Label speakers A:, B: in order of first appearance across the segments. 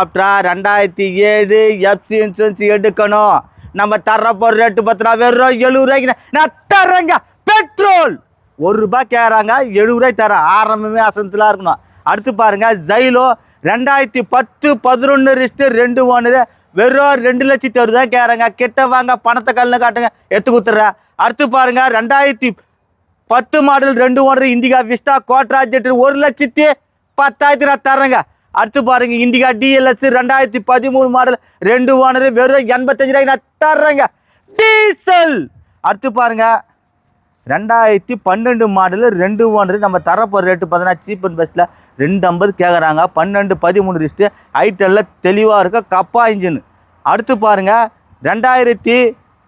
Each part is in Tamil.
A: ஆஃப்டரா ரெண்டாயிரத்தி ஏழு எஃப்சி இன்சூரன்ஸ் எடுக்கணும். நம்ம தர போகிற ரேட்டு பார்த்தா வெறும் எழுபது ரூபாய்க்கு நான் தர்றேங்க. பெட்ரோல் ஒரு ரூபாய் கேட்குறாங்க. எழுபது ரூபாய் தரேன் ஆரம்பமே அசந்தலாக இருக்கணும். அடுத்து பாருங்க ஜைலோ ரெண்டாயிரத்தி பத்து பதினொன்று ரிஸ்ட்டு ரெண்டு ஒன்று வெறும் ரெண்டு லட்சத்தி அறுபது தான் கேட்குறாங்க. கிட்ட வாங்க பணத்தை கல்ல காட்டுங்க. எடுத்து கொடுத்துட்றேன். அடுத்து பாருங்க ரெண்டாயிரத்தி பத்து மாடல் ரெண்டு ஒன்று இண்டிகா விஸ்டா கோட்ராஜெட் ஒரு லட்சத்தி பத்தாயிரத்தி நான் தரேங்க அடுத்து பாருங்க இண்டிகா டிஎல்எஸ் ரெண்டாயிரத்தி பதிமூணு மாடல் ரெண்டு ஓனர் வெறும் எண்பத்தஞ்சு ரூபாய்க்கு நான் தர்றேங்க. டீசல்! அடுத்து பாருங்க ரெண்டாயிரத்தி பன்னெண்டு மாடலு ரெண்டு ஓனர் நம்ம தரப்போகிற ரேட்டு பார்த்தீங்கன்னா சீப் அண்ட் பெஸ்ட்டில் ரெண்டு ஐம்பது கேட்குறாங்க பன்னெண்டு பதிமூணு லிஸ்ட்டு ஐட்டலில் தெளிவாக இருக்க கப்பா இன்ஜின் அடுத்து பாருங்க ரெண்டாயிரத்தி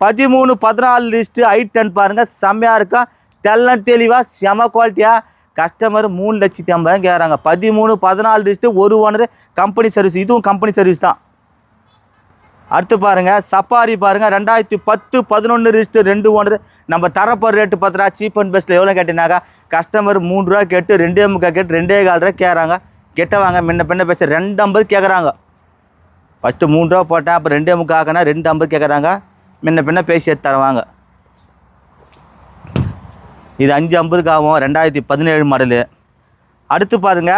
A: பதிமூணு பதினாலு லிஸ்ட்டு ஐ டென் பாருங்கள் செம்மையாக இருக்கும். தெல்லம் தெளிவாக செம குவாலிட்டியாக கஸ்டமர் மூணு லட்சத்தி ஐம்பதாயிரம் கேட்குறாங்க பதிமூணு பதினாலு டிஸ்ட்டு ஒரு ஓனர் கம்பெனி சர்வீஸ் இதுவும் கம்பெனி சர்வீஸ் தான். அடுத்து பாருங்க சஃபாரி பாருங்கள் ரெண்டாயிரத்தி பத்து பதினொன்று ரிஸ்ட்டு ரெண்டு ஓனரு நம்ம தரப்போகிற ரேட்டு பார்த்தா சீப் அண்ட் பெஸ்ட்டில் எவ்வளோ கேட்டினாக்கா கஸ்டமர் மூணு ரூபா கேட்டு ரெண்டே முக்கால் கேட்டு ரெண்டே கால் ரூபா கேட்குறாங்க கெட்ட வாங்க முன்ன பின்ன பேச ரெண்டு ஐம்பது கேட்குறாங்க ஃபஸ்ட்டு மூணு ரூபா போட்டேன் அப்போ ரெண்டே முக்கால் ஆக்கினா ரெண்டு ஐம்பது கேட்குறாங்க முன்ன பின்ன பேசி எடுத்து தருவாங்க. இது அஞ்சு ஐம்பதுக்கு ஆகும் ரெண்டாயிரத்தி பதினேழு மாடலு அடுத்து பாருங்க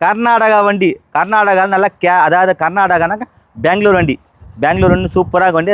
A: கர்நாடகா வண்டி. கர்நாடகா நல்லா கே அதாவது கர்நாடகானாக்கா பெங்களூர் வண்டி. பெங்களூர் வண்டி சூப்பராக வண்டி